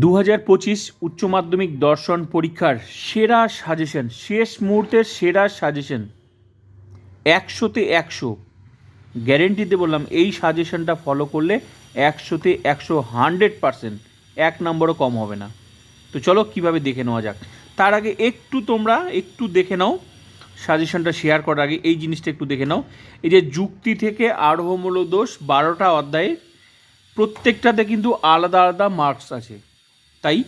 দু হাজার পঁচিশ উচ্চ মাধ্যমিক দর্শন পরীক্ষার সেরা সাজেশন, শেষ মুহূর্তের সেরা সাজেশন একশোতে একশো। গ্যারেন্টিতে বললাম, এই সাজেশনটা ফলো করলে একশোতে একশো হান্ড্রেড পারসেন্ট এক নম্বরও কম হবে না। তো চলো কীভাবে দেখে নেওয়া যাক। তার আগে একটু তোমরা একটু দেখে নাও, সাজেশনটা শেয়ার করার আগে এই জিনিসটা একটু দেখে নাও। এই যে যুক্তি থেকে আরোহমূলক দোষ বারোটা অধ্যায়ে প্রত্যেকটাতে কিন্তু আলাদা আলাদা মার্কস আছে। তাই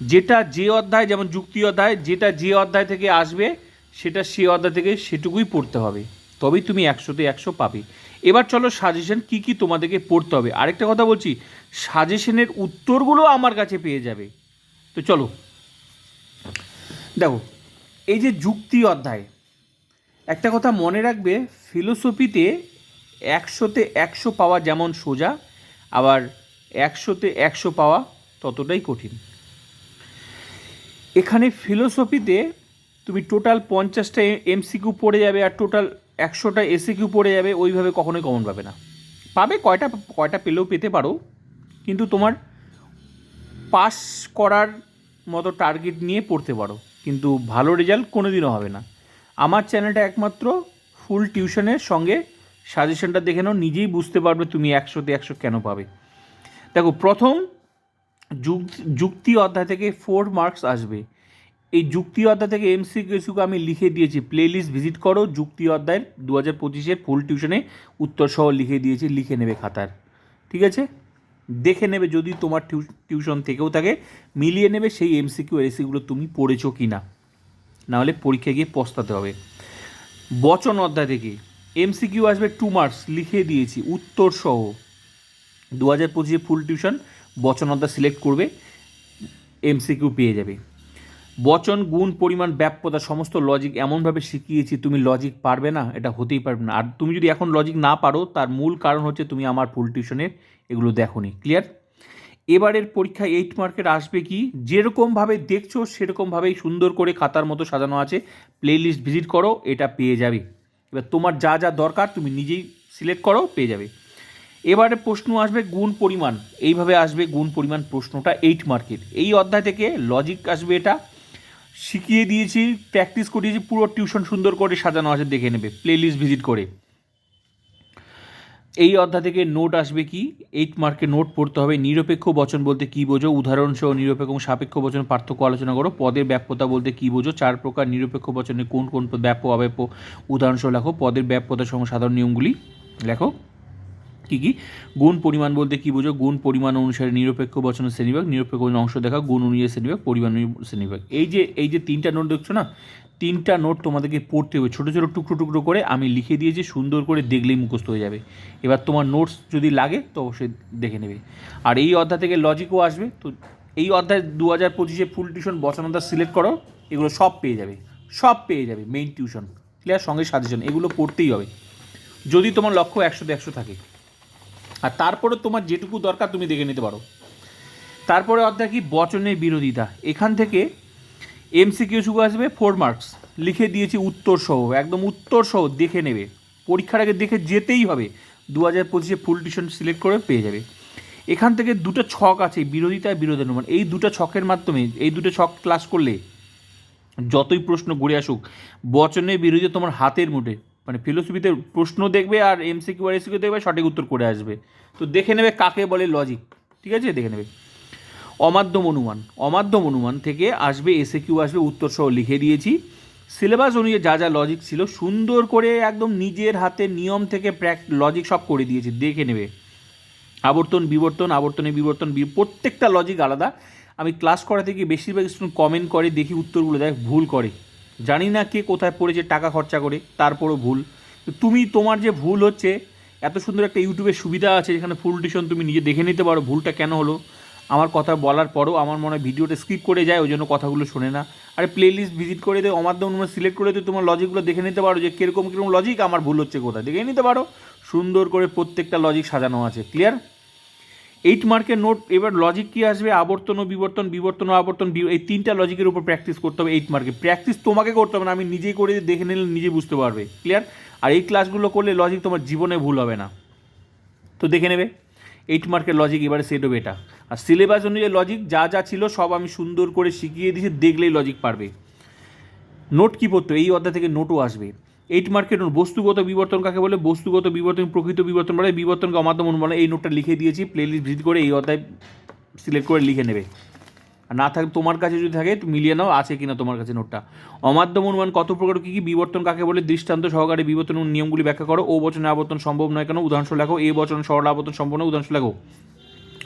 যেটা যে অধ্যায়, যেমন যুক্তি অধ্যায়, যেটা যে অধ্যায় থেকে আসবে, সেটা সে অধ্যায় থেকে সেটুকুই পড়তে হবে। তবেই তুমি একশোতে একশো পাবে। এবার চলো সাজেশন কি কি তোমাদেরকে পড়তে হবে। আরেকটা কথা বলছি, সাজেশনের উত্তরগুলো আমার কাছে পেয়ে যাবে। তো চলো। দেখো, এই যে যুক্তি অধ্যায়, একটা কথা মনে রাখবে, ফিলোসফিতে একশোতে একশো পাওয়া যেমন সোজা, আবার একশোতে একশো পাওয়া ততটাই কঠিন। এখানে ফিলোসফিতে তুমি টোটাল পঞ্চাশটা এমসিকিউ পড়ে যাবে আর টোটাল একশোটা এসিকিউ পড়ে যাবে, ওইভাবে কখনোই কমন পাবে না। পাবে, কয়টা কয়টা পেলেও পেতে পারো, কিন্তু তোমার পাস করার মতো টার্গেট নিয়ে পড়তে পারো, কিন্তু ভালো রেজাল্ট কোনো দিনও হবে না। আমার চ্যানেলটা একমাত্র ফুল টিউশনের সঙ্গে সাজেশনটা দেখে নাও, নিজেই বুঝতে পারবে তুমি একশোতে একশো কেন পাবে। দেখো, প্রথম যুক্তি অধ্যায় থেকে ফোর মার্কস আসবে। এই যুক্তি অধ্যায় থেকে এমসি আমি লিখে দিয়েছি। প্লেলিস্ট ভিজিট করো, যুক্তি অধ্যায়ের দু হাজার পঁচিশের ফুল টিউশনে উত্তর সহ লিখে দিয়েছি, লিখে নেবে খাতার। ঠিক আছে? দেখে নেবে যদি তোমার টিউশন থেকেও থাকে, মিলিয়ে নেবে সেই এমসিকিউ এসিগুলো তুমি পড়েছো কি না নাহলে পরীক্ষায় গিয়ে পস্তাতে হবে। বচন অধ্যায় থেকে এমসিকিউ আসবে টু মার্কস লিখে দিয়েছি উত্তর সহ দু হাজার পঁচিশে ফুল টিউশন বচন অধ্যায় সিলেক্ট করবে এমসিকিউ পেয়ে যাবে। বচন, গুণ, পরিমাণ, ব্যাপ্যতা, সমস্ত লজিক এমনভাবে শিখিয়েছি, তুমি লজিক পারবে না, এটা হতেই পারবে না। আর তুমি যদি এখন লজিক না পারো, তার মূল কারণ হচ্ছে তুমি আমার ফুল টিউশনের এগুলো দেখোনি। ক্লিয়ার এবারের পরীক্ষা এইট মার্কের আসবে কি? যেরকমভাবে দেখছ, সেরকমভাবেই সুন্দর করে খাতার মতো সাজানো আছে। প্লেলিস্ট ভিজিট করো, এটা পেয়ে যাবে। এবার তোমার যা যা দরকার, তুমি নিজেই সিলেক্ট করো, পেয়ে যাবে। এবারে প্রশ্ন আসবে গুণ পরিমাণ। এইভাবে আসবে গুণ পরিমাণ প্রশ্নটা এইট মার্কের এই অধ্যায় থেকে লজিক আসবে এটা। শিখিয়ে দিয়েছি প্র্যাকটিস করিয়েছি, পুরো টিউশন সুন্দর করে সাজানো আছে, দেখে নেবে প্লেলিস্ট ভিজিট করে। এই অধ্যায় থেকে নোট আসবে কি? এইট মার্কে নোট পড়তে হবে, নিরপেক্ষ বচন বলতে কী বোঝো? উদাহরণসহ নিরপেক্ষ এবং সাপেক্ষ বচন পার্থক্য আলোচনা করো। পদের ব্যাপ্যতা বলতে কী বোঝো? চার প্রকার নিরপেক্ষ বচনে কোন কোন ব্যাপ্য, অব্যাপ্য? উদাহরণসহ লেখো, পদের ব্যাপ্যতা সহ সাধারণ নিয়মগুলি লেখো। কী কী? গুণ পরিমাণ বলতে কী বোঝো? গুণ পরিমাণ অনুসারে নিরপেক্ষ বচনের শ্রেণীভাগ নিরপেক্ষ অংশ দেখা, গুণ অনুযায়ী শ্রেণীভাগ পরিমাণ শ্রেণীভাগ এই যে এই যে তিনটা নোট দেখছ না? তিনটা নোট তোমাদেরকে পড়তে হবে। ছোটো ছোটো টুকরো টুকরো করে আমি লিখে দিয়েছি, সুন্দর করে দেখলেই মুখস্থ হয়ে যাবে। এবার তোমার নোটস যদি লাগে, তো অবশ্যই দেখে নেবে। আর এই অধ্যায় থেকে লজিকও আসবে। তো এই অধ্যায় দু হাজার পঁচিশে ফুল টিউশন বচন অধ্যায় সিলেক্ট করো, এগুলো সব পেয়ে যাবে। সব পেয়ে যাবে মেইন টিউশন ক্লিয়ার সঙ্গে সাজেশন এগুলো পড়তেই হবে। যদি তোমার লক্ষ্য একশোতে একশো থাকে। আর তারপরে তোমার যেটুকু দরকার তুমি দেখে নিতে পারো। তারপরে অধ্যায় কি? বচনের বিরোধিতা। এখান থেকে এমসিকিউ শুরু আসবে ফোর মার্কস লিখে দিয়েছি উত্তর সহ, একদম উত্তর সহ দেখে নেবে। পরীক্ষার আগে দেখে যেতেই হবে। দু হাজার পঁচিশে ফুল টিউশন সিলেক্ট করে পেয়ে যাবে। এখান থেকে দুটো ছক আছে, বিরোধিতা আর বিরোধী অনুমান এই দুটো ছকের মাধ্যমে, এই দুটো ছক ক্লাস করলে যতই প্রশ্ন ঘুরে আসুক, বচনের বিরোধী তোমার হাতের মুঠে। মানে ফিলোসফিতে প্রশ্ন দেখবে আর এমসিকিউ আর এসিকিউ দেখবে, সঠিক উত্তর করে আসবে। তো দেখে নেবে কাকে বলে লজিক ঠিক আছে? দেখে নেবে। অমাধ্যম অনুমান অমাধ্যম অনুমান থেকে আসবে এসে কিউ আসবে উত্তর সহ লিখে দিয়েছি। সিলেবাস অনুযায়ী যা যা লজিক ছিল, সুন্দর করে একদম নিজের হাতে নিয়ম থেকে প্র্যাক লজিক সব করে দিয়েছি। দেখে নেবে। আবর্তন, বিবর্তন, আবর্তনে বিবর্তন প্রত্যেকটা লজিক আলাদা। আমি ক্লাস করা থেকে বেশিরভাগ স্টুডেন্ট কমেন্ট করে, দেখি উত্তরগুলো দেখ, ভুল করে। জানি না কে কোথায় পড়েছে, টাকা খরচা করে, তারপরও ভুল। তুমি, তোমার যে ভুল হচ্ছে, এত সুন্দর একটা ইউটিউবের সুবিধা আছে যেখানে ফুল টিউশন তুমি নিজে দেখে নিতে পারো, ভুলটা কেন হলো? আমার কথা বলার পরও আমার মনে হয় ভিডিওটা স্কিপ করে যায়, ওই জন্য কথাগুলো শোনে না। আরে প্লেলিস্ট ভিজিট করে দিয়ে অনুমান সিলেক্ট করে দিয়ে তোমার লজিকগুলো দেখে নিতে পারো যে কীরকম কীরকম লজিক আমার ভুল হচ্ছে কোথায়, দেখে নিতে পারো। সুন্দর করে প্রত্যেকটা লজিক সাজানো আছে ক্লিয়ার এইট মার্কের নোট এবার লজিক কি আসবে? আবর্তন ও বিবর্তন বিবর্তন ও আবর্তন এই তিনটা লজিকের উপর প্র্যাকটিস করতে হবে এইট মার্কে প্র্যাকটিস তোমাকে করতে হবে না, আমি নিজেই করে দেখে নিলে নিজে বুঝতে পারবে। ক্লিয়ার আর এই ক্লাসগুলো করলে লজিক তোমার জীবনে ভুল হবে না। তো দেখে নেবে? এইট মার্কের লজিক এবারে সেট হবে এটা। আর সিলেবাস অনুযায়ী লজিক যা যা ছিল সব আমি সুন্দর করে শিখিয়ে দিয়েছি, দেখলেই লজিক পারবে। নোট কী পড়তো এই অধ্যায় থেকে নোটও আসবে। এইট মার্কেট নোট বস্তুগত বিবর্তন, কাকে বলে? বস্তুগত বিবর্তন, প্রকৃত বিবর্তন বলে বিবর্তনকে অমাধ্যম অনুমান এই নোটটা লিখে দিয়েছি প্লেলিস্ট ভিজিট করে এই অধ্যায় সিলেক্ট করে লিখে নেবে। আর না থাকে তোমার কাছে যদি থাকে মিলিয়ে নাও, আছে কিনা তোমার কাছে নোটটা অমাধ্যম অনুমান কত প্রকার, কী কী বিবর্তন, কাকে বলে? দৃষ্টান্ত সহকারে বিবর্তন নিয়মগুলি ব্যাখ্যা করো। ও বচনে আবর্তন সম্ভব নয় কেন? উদাহরণ লেখো, এ বচন সরল আবর্তন নয় উদাহরণ লেখো।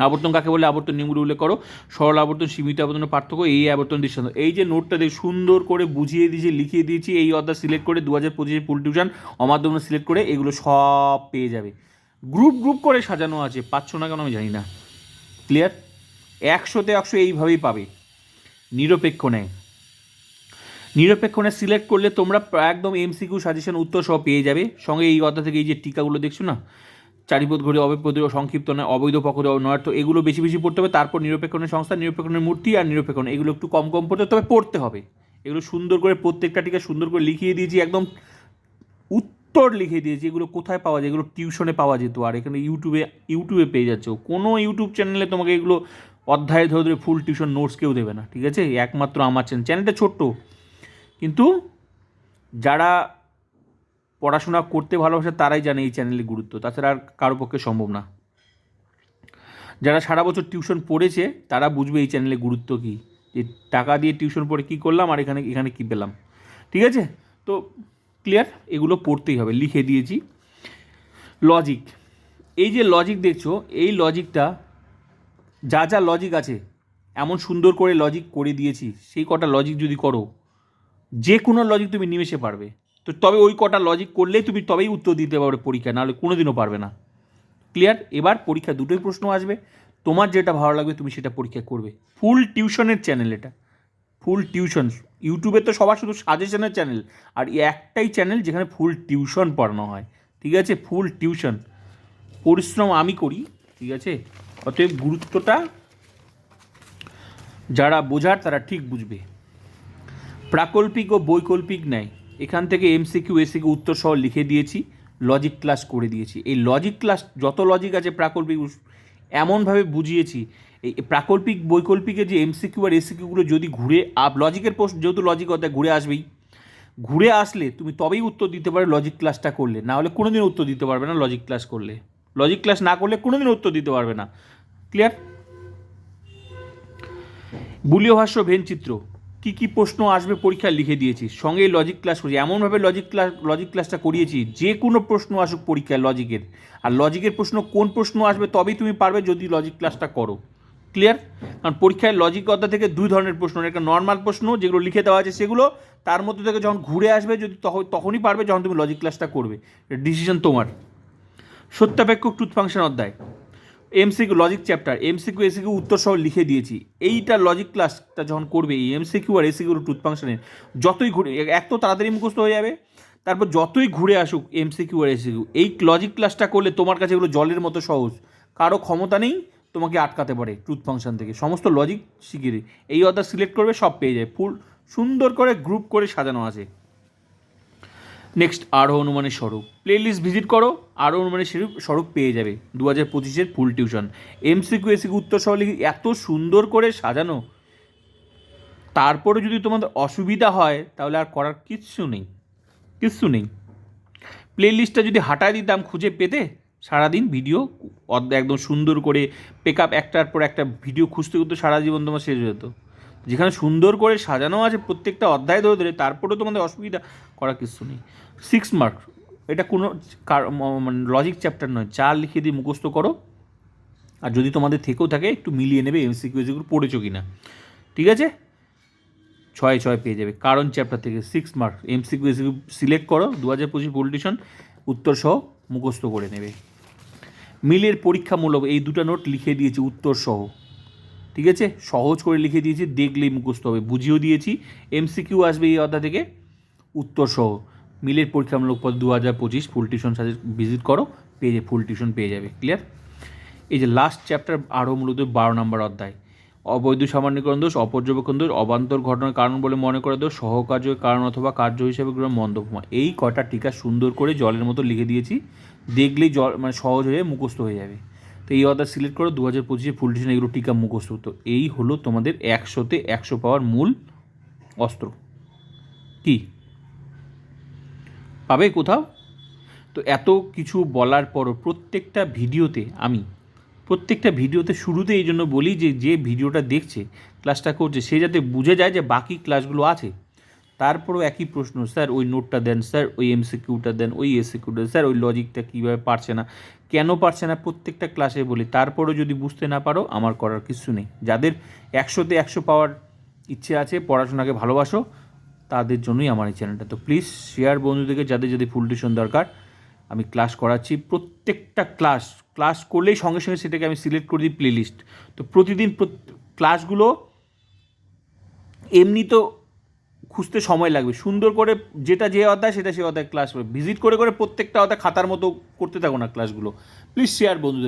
আবর্তন কাকে বলে? আবর্তন নিয়মগুলি উল্লেখ করো। সরল আবর্তন, সীমিত আবর্তনের পার্থক্য, এই আবর্তন দৃষ্টান্ত। এই যে নোটটা দিয়ে সুন্দর করে বুঝিয়ে দিয়েছি, লিখিয়ে দিয়েছি, এই অধ্যায় সিলেক্ট করে দু হাজার পঁচিশে ফুল টিউশন অমাধ্যম সিলেক্ট করে এগুলো সব পেয়ে যাবে। গ্রুপ গ্রুপ করে সাজানো আছে, পাচ্ছ না কেন আমি জানি না। ক্লিয়ার একশোতে একশো এইভাবেই পাবে। নিরপেক্ষ নেয় নিরপেক্ষ নেয় সিলেক্ট করলে তোমরা একদম এমসিকিউ সাজেশন উত্তর সহ পেয়ে যাবে। সঙ্গে এই অধ্যায় থেকে এই যে টিকাগুলো দেখছ না? চারিপদ ঘড়ি অবৈধ সংক্ষিপ্ত নয় অবৈধ পক্ষ নয়ার্থ, এগুলো বেশি বেশি পড়তে হবে। তারপর নিরপেক্ষণের সংস্থা নিরপেক্ষণের মূর্তি আর নিরপেক্ষণ এগুলো একটু কম কম পড়তে তবে পড়তে হবে। এগুলো সুন্দর করে প্রত্যেকটা টিকা সুন্দর করে লিখিয়ে দিয়েছি, একদম উত্তর লিখে দিয়েছি। এগুলো কোথায় পাওয়া যায়? এগুলো টিউশনে পাওয়া যেত আর এখানে ইউটিউবে ইউটিউবে পেয়ে যাচ্ছ। কোনো ইউটিউব চ্যানেলে তোমাকে এগুলো অধ্যায় ধরে ধরে ফুল টিউশন নোটস কেউ দেবে না, ঠিক আছে? একমাত্র আমার চ্যানেল। চ্যানেলটা ছোট্ট। কিন্তু যারা পড়াশোনা করতে ভালোবাসে তারাই জানে এই চ্যানেলের গুরুত্ব। তাছাড়া আর কারও পক্ষে সম্ভব না। যারা সারা বছর টিউশন পড়েছে, তারা বুঝবে এই চ্যানেলের গুরুত্ব কী। যে টাকা দিয়ে টিউশন পড়ে কী করলাম আর এখানে এখানে কী পেলাম। ঠিক আছে? তো ক্লিয়ার এগুলো পড়তেই হবে। লিখে দিয়েছি। লজিক এই যে লজিক দেখছ, এই লজিকটা যা যা লজিক আছে, এমন সুন্দর করে লজিক করে দিয়েছি। সেই কটা লজিক যদি করো, যে কোনো লজিক তুমি নিমেষে পারবে। তো তবে ওই কটা লজিক করলেই তুমি তবেই উত্তর দিতে পারবে পরীক্ষা নাহলে কোনো দিনও পারবে না। ক্লিয়ার এবার পরীক্ষা দুটোই প্রশ্ন আসবে। তোমার যেটা ভালো লাগবে, তুমি সেটা পরীক্ষা করবে। ফুল টিউশনের চ্যানেল এটা। Full tuition. ইউটিউবে তো সবার শুধু সাজেশনের চ্যানেল আর একটাই চ্যানেল যেখানে ফুল টিউশন পড়ানো হয়। ঠিক আছে? ফুল টিউশন পরিশ্রম আমি করি, ঠিক আছে? অতএব গুরুত্বটা যারা বোঝার তারা ঠিক বুঝবে। প্রাকল্পিক ও বৈকল্পিক নেয় এখান থেকে এমসিকিউ এসিকিউ উত্তর সহ লিখে দিয়েছি লজিক ক্লাস করে দিয়েছি। এই লজিক ক্লাস যত লজিক আছে, প্রাকল্পিক এমনভাবে বুঝিয়েছি, এই প্রাকল্পিক বৈকল্পিকের যে এমসিকিউ আর এসিকিউগুলো যদি ঘুরে, আপ লজিকের প্রশ্ন যেহেতু লজিক অধ্যায় ঘুরে আসবেই, ঘুরে আসলে তুমি তবেই উত্তর দিতে পারবে লজিক ক্লাসটা করলে। না হলে কোনোদিন উত্তর দিতে পারবে না লজিক ক্লাস করলে। লজিক ক্লাস না করলে কোনোদিন উত্তর দিতে পারবে না। ক্লিয়ার বুলীয় ভাষ্য ভেন চিত্র কী কী প্রশ্ন আসবে পরীক্ষায় লিখে দিয়েছি। সঙ্গে লজিক ক্লাস করেছি। এমনভাবে লজিক ক্লাস লজিক ক্লাসটা করিয়েছি, যে কোনো প্রশ্ন আসুক পরীক্ষায় লজিকের আর লজিকের প্রশ্ন কোন প্রশ্ন আসবে তবেই তুমি পারবে যদি লজিক ক্লাসটা করো। ক্লিয়ার কারণ পরীক্ষায় লজিক অধ্যায় থেকে দুই ধরনের প্রশ্ন একটা নর্মাল প্রশ্ন যেগুলো লিখে দেওয়া আছে সেগুলো তার মধ্যে থেকে যখন ঘুরে আসবে যদি তখন তখনই পারবে যখন তুমি লজিক ক্লাসটা করবে। ডিসিশন তোমার। সত্যাপেক্ষক টুথ ফাংশন অধ্যায়। MCQ logic chapter MCQ SAQ উত্তর সহ লিখে দিয়েছি। এইটা লজিক ক্লাসটা যখন করবে, এই এমসিকিউ আর এসিকিউ টুথ ফাংশনের যতই ঘুরে, এক তো তাড়াতাড়ি মুখস্থ হয়ে যাবে, তারপর যতই ঘুরে আসুক এমসিকিউ আর এসিকিউ এই লজিক ক্লাসটা করলে তোমার কাছে এগুলো জলের মতো সহজ। কারও ক্ষমতা নেই, তোমাকে আটকাতে পারে ট্রুথ ফাংশন থেকে। সমস্ত লজিক শিখিয়ে এই অর্ডার সিলেক্ট করবে, সব পেয়ে যায়। ফুল সুন্দর করে গ্রুপ করে সাজানো আছে। নেক্সট আরও অনুমানের স্বরূপ। প্লে লিস্ট ভিজিট করো, আরও অনুমানের স্বরূপ স্বরূপ পেয়ে যাবে দু হাজার পঁচিশের ফুল টিউশন এমসিকিউ এসিকিউ উত্তর সহ লিখে এত সুন্দর করে সাজানো। তারপরে যদি তোমাদের অসুবিধা হয়, তাহলে আর করার কিচ্ছু নেই। কিচ্ছু নেই। প্লে লিস্টটা যদি হাঁটায় দিতাম খুঁজে পেতে, সারাদিন ভিডিও একদম সুন্দর করে পেক আপ একটার পর একটা ভিডিও খুঁজতে খুঁজতে সারা জীবন তোমার শেষ হয়ে যেত। যেখানে সুন্দর করে সাজানো আছে প্রত্যেকটা অধ্যায় ধরে ধরে, তারপরেও তোমাদের অসুবিধা করার কিছু নেই। সিক্স মার্ক এটা কোনো কার- মানে লজিক চ্যাপ্টার নয়, চার লিখে দিয়ে মুখস্থ করো। আর যদি তোমাদের থেকেও থাকে, একটু মিলিয়ে নেবে এমসিকিউ যেগুলো পড়েছো কি না ঠিক আছে? ছয় ছয় পেয়ে যাবে। কারণ চ্যাপ্টার থেকে six mark MCQ SAQ select করো দু হাজার পঁচিশ পলিটিশন উত্তর সহ মুখস্থ করে নেবে। মিলের পরীক্ষামূলক এই দুটো নোট লিখে দিয়েছি উত্তর সহ। ঠিক আছে? সহজ করে লিখে দিয়েছি, দেখলেই মুখস্থ হবে। বুঝিয়েও দিয়েছি। এমসিকিউ আসবে এই অধ্যায় থেকে। উত্তর সহ মিলের পরীক্ষামূলক পদ দু হাজার পঁচিশ। ফুল টিউশন সাথে ভিজিট করো, পেয়ে যাবে ফুল টিউশন পেয়ে যাবে। ক্লিয়ার এই যে লাস্ট চ্যাপ্টার আরও মূলত বারো নম্বর অধ্যায়। অবৈধ সামান্যীকরণ দোষ, অপর্যবেক্ষণ দোষ, অবান্তর ঘটনার কারণ বলে মনে করে দোষ সহকার্যের কারণ অথবা কার্য হিসেবে গ্রহণ মন্দপমা। এই কটা টিকা সুন্দর করে জলের মতো লিখে দিয়েছি। দেখলেই জল মানে সহজ হয়ে মুখস্থ হয়ে যাবে। তো এই অর্ডার সিলেক্ট করো দু হাজার পঁচিশে ফুল টিউশন এগুলো টিকা মুখস্থ। তো এই হলো তোমাদের একশোতে একশো পাওয়ার মূল অস্ত্র। কি? পাবে কোথাও? তো এত কিছু বলার পরও প্রত্যেকটা ভিডিওতে আমি, প্রত্যেকটা ভিডিওতে শুরুতে এই জন্য বলি যে যে ভিডিওটা দেখছে ক্লাসটা করছে, সে যাতে বুঝে যায় যে বাকি ক্লাসগুলো আছে। তারপরেও একই প্রশ্ন, স্যার, ওই নোটটা দেন, স্যার, ওই এমসিকিউটা দেন, ওই এসিকিউটা স্যার, ওই লজিকটা কীভাবে পারছে না? কেন পারছে না প্রত্যেকটা ক্লাসে বলি? তারপরেও যদি বুঝতে না পারো, আমার করার কিছু নেই। যাদের একশোতে একশো পাওয়ার ইচ্ছে আছে, পড়াশোনাকে ভালোবাসো, তাদের জন্যই আমার এই চ্যানেলটা তো প্লিজ শেয়ার বন্ধুদেরকে, যাদের যদি ফুল টিউশন দরকার, আমি ক্লাস করাচ্ছি। প্রত্যেকটা ক্লাস ক্লাস করলেই সঙ্গে সঙ্গে সেটাকে আমি সিলেক্ট করে দিই প্লেলিস্ট তো প্রতিদিন প্রত- ক্লাসগুলো এমনি তো খুঁজতে সময় লাগবে। সুন্দর করে যেটা যে অধ্যায় সেটা সে অধ্যায় ক্লাস ভিজিট করে করে প্রত্যেকটা অধ্যায় খাতার মতো করতে থাকো না ক্লাসগুলো প্লিজ শেয়ার বন্ধুদের